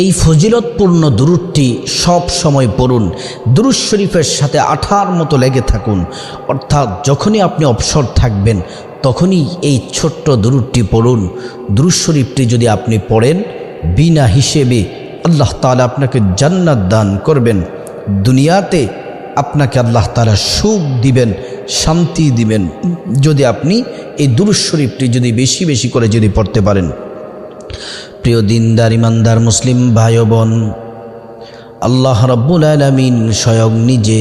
এই ফজিলতপূর্ণ দুরুদটি সব সময় পড়ুন। দুরুদ শরীফের সাথে আঠার মতো লেগে থাকুন। অর্থাৎ যখনই আপনি অবসর থাকবেন, তখনই এই ছোট্ট দুরুদটি পড়ুন। দুরুদ শরীফটি যদি আপনি পড়েন, বিনা হিসেবে আল্লাহ তালা আপনাকে জান্নাত দান করবেন। দুনিয়াতে আপনাকে আল্লাহ তালা সুখ দিবেন, শান্তি দিবেন। যদি আপনি এই দুরুদ শরীফটি যদি বেশি বেশি করে যদি পড়তে পারেন। প্রিয় দিনদার, ইমানদার মুসলিম ভাই বোন, আল্লাহ রব্বুল আলমিন স্বয়ং নিজে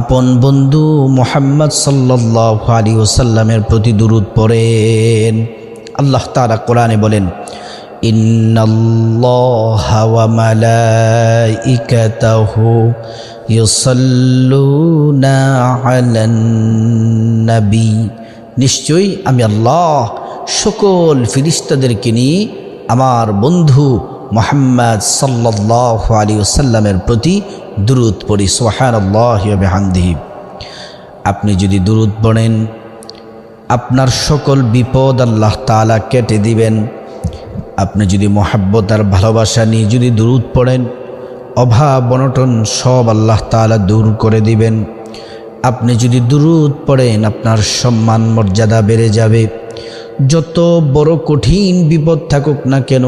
আপন বন্ধু মোহাম্মদ সাল্লাহ আলী ওসাল্লামের প্রতি দুরুদ পড়েন। আল্লাহ তারা কোরআনে বলেন, ইন্নাল্লাহা ওয়া মালাইকাতাহু ইউসাল্লুনা আলান নবী। নিশ্চয়ই আমি আল্লাহ সকল ফিরিস্তাদেরকে নিয়ে আমার বন্ধু মোহাম্মদ সাল্লাহ আলী ওসাল্লামের প্রতি দুরুদ পড়ি সোহান আল্লাহামদিহি আপনি যদি দুরুদ পড়েন, আপনার সকল বিপদ আল্লাহ তালা কেটে দিবেন। আপনি যদি মোহাব্বত আর ভালোবাসা নিয়ে যদি দুরুদ পড়েন, অভাব বনটন সব আল্লাহ তালা দূর করে দিবেন। আপনি যদি দুরুদ পড়েন, আপনার সম্মান মর্যাদা বেড়ে যাবে। যত বড় কঠিন বিপদ থাকুক না কেন,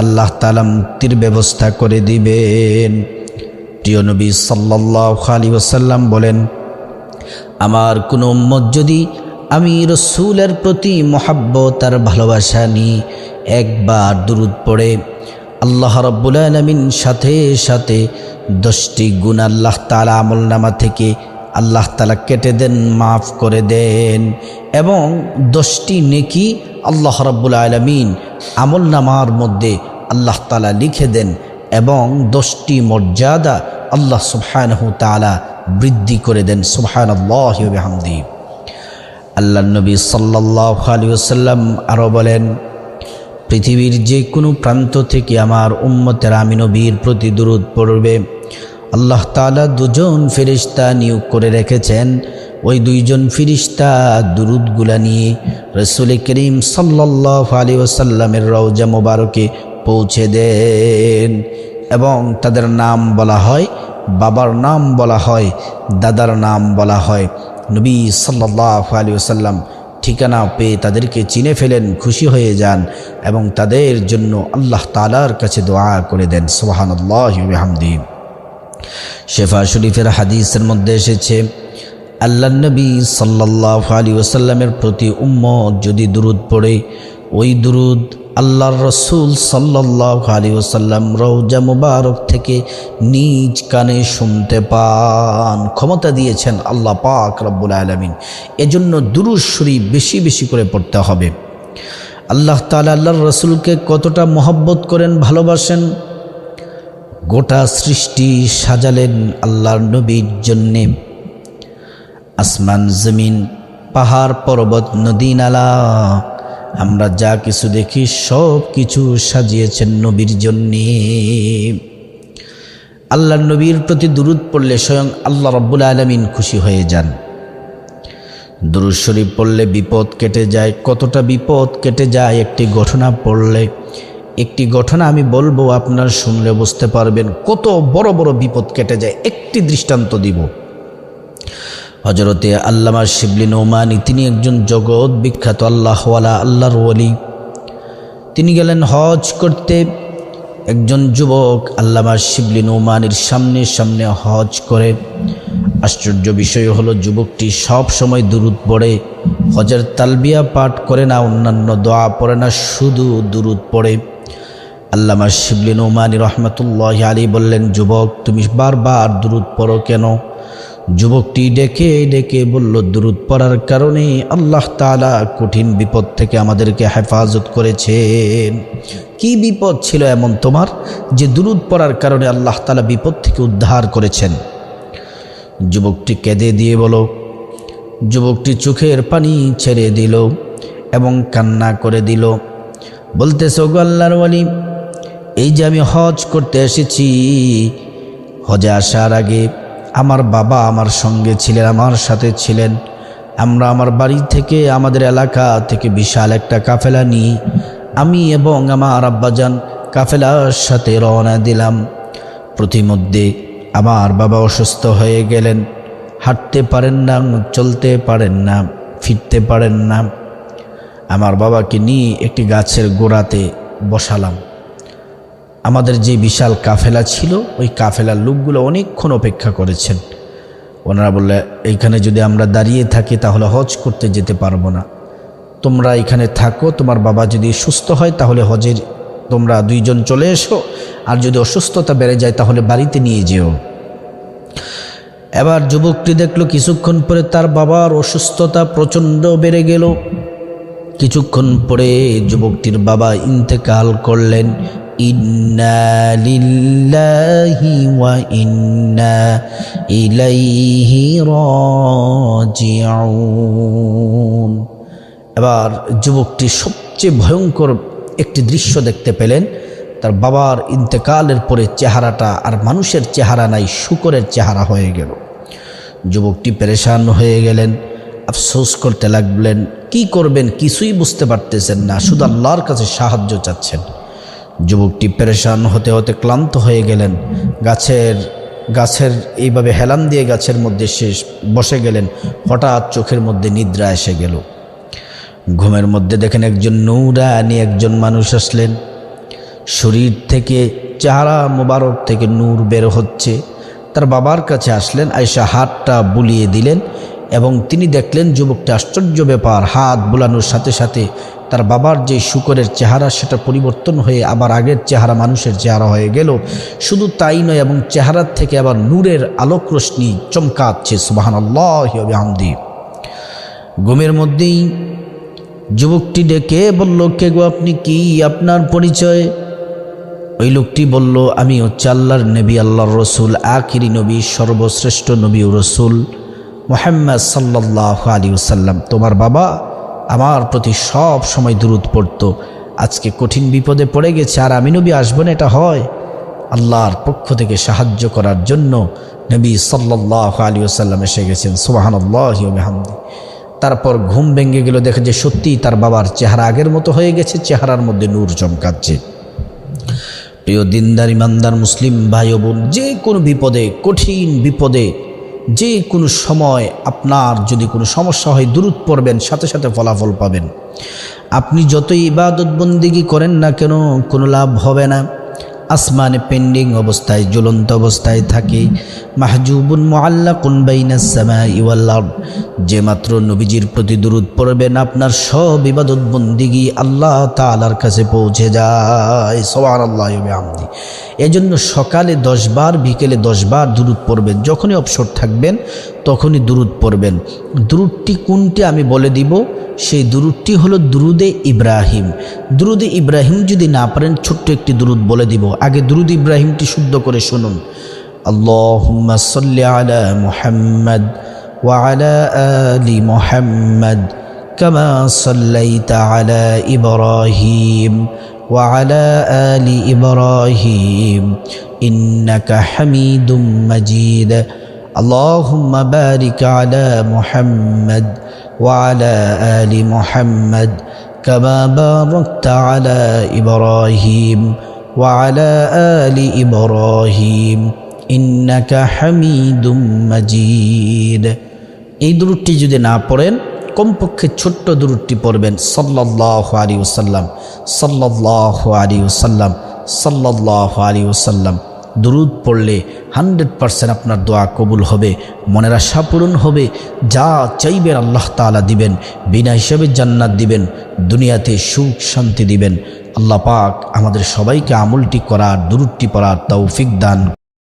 আল্লাহ তালা মুক্তির ব্যবস্থা করে দিবেন। প্রিয় নবী সাল্লাহ আলী ওসাল্লাম বলেন, আমার কোনো উম্মত যদি আমি রসুলের প্রতি মহাব্বত আর ভালোবাসা নিয়ে একবার দুরুদ পড়ে, আল্লাহ রব্বুল আলমিন সাথে সাথে দশটি গুণ আল্লাহ তালা আমল নামা থেকে আল্লাহ তালা কেটে দেন, মাফ করে দেন এবং দশটি নেকি আল্লাহ রব্বুল আলমিন আমল নামার মধ্যে আল্লাহ তালা লিখে দেন এবং দশটি মর্যাদা আল্লাহ সুবহানহু তালা বৃদ্ধি করে দেন। সুবহান আল্লাহমদি আল্লাহ নবী সাল্লাহ আলী ওসাল্লাম আরও বলেন, পৃথিবীর যে কোনো প্রান্ত থেকে আমার উম্মতের আমি নবীর প্রতি দূরত পড়বে। আল্লাহ তালা দুজন ফেরিস্তা নিয়োগ করে রেখেছেন। ওই দুইজন ফিরিস্তা দুরুদগুলা নিয়ে রসুল করিম সাল্লাহ আলী ওসাল্লামের রওজা মোবারকে পৌঁছে দেন এবং তাদের নাম বলা হয়, বাবার নাম বলা হয়, দাদার নাম বলা হয়। নবী সাল্লাহ আলী ওসাল্লাম ঠিকানা পেয়ে তাদেরকে চিনে ফেলেন, খুশি হয়ে যান এবং তাদের জন্য আল্লাহ তালার কাছে দোয়া করে দেন। সোহান আল্লাহমদিন শেফা শরীফের হাদিসের মধ্যে এসেছে আল্লাহ নবী সাল্লাহ আলী ওসাল্লামের প্রতি উম্মত যদি দুরুদ পড়ে, ওই দুরুদ আল্লাহর রসুল সাল্লাহ আলী ওসাল্লাম রৌজা মুবারক থেকে নিজ কানে শুনতে পান। ক্ষমতা দিয়েছেন আল্লাহ পাক রব্বুল আলমিন। এজন্য দুরুদ শরীফ বেশি বেশি করে পড়তে হবে। আল্লাহ তালা আল্লাহর রসুলকে কতটা মহব্বত করেন, ভালোবাসেন গোটা সৃষ্টি সাজালেন আল্লাহর নবীর জন্যে। আসমান, জমিন, পাহাড়, পর্বত, নদী, নালা, আমরা যা কিছু দেখি সব কিছু সাজিয়েছেন নবীর জন্যে। আল্লাহ নবীর প্রতি দুরুদ পড়লে স্বয়ং আল্লাহ রব্বুল আলমিন খুশি হয়ে যান। দুরুদ শরীফ পড়লে বিপদ কেটে যায়, কতটা বিপদ কেটে যায় একটি ঘটনা পড়লে একটি ঘটনা আমি বলব, আপনার শুনলে বুঝতে পারবেন কত বড় বড় বিপদ কেটে যায়। একটি দৃষ্টান্ত দিব। হজরতে আল্লামা শিবলিন ওমানি তিনি একজন জগৎ বিখ্যাত আল্লাহওয়ালা আল্লাহর ওয়ালি। তিনি গেলেন হজ করতে। একজন যুবক আল্লামা শিবলিন ওমানির সামনে সামনে হজ করে। আশ্চর্য বিষয় হলো, যুবকটি সব সময় দুরুদ পড়ে, হজের তালবিয়া পাঠ করে না, অন্যান্য দোয়া পড়ে না, শুধু দুরুদ পড়ে। আল্লামা শিবলিন ওমানি রহমতুল্লাহ আলী বললেন, যুবক, তুমি বারবার দুরুদ পড়ো কেন? যুবকটি ডেকে ডেকে বলল, দুরুদ পড়ার কারণে আল্লাহ তালা কঠিন বিপদ থেকে আমাদেরকে হেফাজত করেছেন। কি বিপদ ছিল এমন তোমার যে দুরুদ পড়ার কারণে আল্লাহ তালা বিপদ থেকে উদ্ধার করেছেন? যুবকটি কেঁদে দিয়ে বলো যুবকটি চোখের পানি ছেড়ে দিল এবং কান্না করে দিল। বলতেছে গো আল্লাহর ওয়ালি এই যে আমি হজ করতে এসেছি, হজে আসার আগে আমার বাবা আমার সঙ্গে ছিলেন, আমার সাথে ছিলেন। আমরা আমার বাড়ি থেকে, আমাদের এলাকা থেকে বিশাল একটা কাফেলা নিই। আমি এবং আমার আব্বাজান কাফেলার সাথে রওনা দিলাম। প্রতিমধ্যে আমার বাবা অসুস্থ হয়ে গেলেন। হাঁটতে পারেন না, চলতে পারেন না, ফিরতে পারেন না। আমার বাবাকে নিয়ে একটি গাছের গোড়াতে বসালাম। আমাদের যে বিশাল কাফেলা ছিল, ওই কাফেলার লোকগুলো অনেকক্ষণ অপেক্ষা করেছেন। ওনারা বললে, এইখানে যদি আমরা দাঁড়িয়ে থাকি, তাহলে হজ করতে যেতে পারব না। তোমরা এখানে থাকো, তোমার বাবা যদি সুস্থ হয়, তাহলে হজের, তোমরা দুইজন চলে এসো। আর যদি অসুস্থতা বেড়ে যায়, তাহলে বাড়িতে নিয়ে যেও। এবার যুবকটি দেখল, কিছুক্ষণ পরে তার বাবার অসুস্থতা প্রচণ্ড বেড়ে গেল। কিছুক্ষণ পরে যুবকটির বাবা ইন্তেকাল করলেন। লিল্লাহি ওয়া ইন্না ইলাইহি রাজিউন। এবার যুবকটি সবচেয়ে ভয়ঙ্কর একটি দৃশ্য দেখতে পেলেন। তার বাবার ইন্তেকালের পরে চেহারাটা আর মানুষের চেহারা নাই, শুকরের চেহারা হয়ে গেল। যুবকটি পেরেশান হয়ে গেলেন, আফসোস করতে লাগলেন, কি করবেন? কিছুই বুঝতে পারতেছেন না। শুধু আল্লাহর কাছে সাহায্য চাচ্ছেন। যুবকটি পেরেশান হতে হতে ক্লান্ত হয়ে গেলেন। গাছের গাছের এইভাবে হেলান দিয়ে গাছের মধ্যে শেষ বসে গেলেন। হঠাৎ চোখের মধ্যে নিদ্রা এসে গেল। ঘুমের মধ্যে দেখেন একজন নৌরানি একজন মানুষ আসলেন। শরীর থেকে, চেহারা মোবারক থেকে নূর বের হচ্ছে। তার বাবার কাছে আসলেন আয়সা হাতটা বুলিয়ে দিলেন এবং তিনি দেখলেন যুবকটা আশ্চর্য ব্যাপার, হাত বুলানোর সাথে সাথে তার বাবার যে শুকরের চেহারা, সেটা পরিবর্তন হয়ে আবার আগের চেহারা মানুষের চেহারা হয়ে গেল। শুধু তাই নয়, এবং চেহারার থেকে আবার নূরের আলোক রশ্মি চমকাচ্ছে সুবাহান আল্লাহ আমদি ঘুমের মধ্যেই যুবকটি ডেকে বলল, কে গো আপনি? কি আপনার পরিচয়? ওই লোকটি বলল, আমি হচ্ছে আল্লাহর নবী, আল্লাহর রসুল, আখিরি নবী, সর্বশ্রেষ্ঠ নবী রসুল মোহাম্মদ সাল্লাহ আলী সাল্লাম তোমার বাবা আমার প্রতি সব সময় দূরত পড়ত। আজকে কঠিন বিপদে পড়ে গেছে আর আমি নবী আসব না, এটা হয়। আল্লাহর পক্ষ থেকে সাহায্য করার জন্য নবী সাল্লাহ আলী সাল্লাম এসে গেছেন সুবাহান আল্লাহমদি তারপর ঘুম ভেঙে গেল, দেখে যে সত্যিই তার বাবার চেহারা আগের মতো হয়ে গেছে, চেহারার মধ্যে নূর চমকাচ্ছে। প্রিয় দিনদার, ইমানদার, মুসলিম ভাই বোন, যে কোনো বিপদে, কঠিন বিপদে যে কোনো সময় আপনার যদি কোনো সমস্যা হয় দূরত পড়বেন, সাথে সাথে ফলাফল পাবেন। আপনি যতই ইবাদত বন্দিগি করেন না কেন, কোনো লাভ হবে না। আসমানে পেন্ডিং অবস্থায়, জ্বলন্ত অবস্থায় থাকে। মাহজুবুন মোয়াল্লা কুনবাইনাসমা যে মাত্র নবীজির প্রতি দূরত পড়বেন, আপনার সব ইবাদত বন্দিগি আল্লাহ তালার কাছে পৌঁছে যায়। সবার আল্লাহ আমদি এজন্য সকালে দশবার বিকেলে দশবার দূরত পড়বেন। যখনই অবসর থাকবেন, তখনই দূরত পড়বেন। দূরটি কোনটি আমি বলে দিব? সেই দুরুদটি হলো দুরুদে ইব্রাহিম। দুরুদে ইব্রাহিম যদি না পারেন, ছোট্ট একটি দুরুদ বলে দিব। আগে দুরুদ ইব্রাহিমটি শুদ্ধ করে শুনুন আল্লাহুম্মা সাল্লি আলা মুহাম্মদ ওয়া আলা আলি মুহাম্মদ كما صليت على إبراهيم وعلى آل إبراهيم إنك حميد مجيد اللهم بارك على محمد وعلى آل محمد كما باركت على إبراهيم وعلى آل إبراهيم إنك حميد مجيد এই দূরটি যদি না পড়েন কমপক্ষে ছোট্ট দূরটি পড়বেন সাল্লাহ আলী ওসাল্লাম সাল্লাহ আলী ওসাল্লাম সাল্লাহ আলী ওসাল্লাম দুরুদ পড়লে হান্ড্রেড পারসেন্ট আপনার দোয়া কবুল হবে মনের আশা পূরণ হবে যা চাইবেন আল্লাহ তালা দিবেন বিনা হিসাবে জান্নাত দিবেন দুনিয়াতে সুখ শান্তি দিবেন আল্লাহ পাক আমাদের সবাইকে আমলটি করার দূরটি পড়ার তৌফিক দান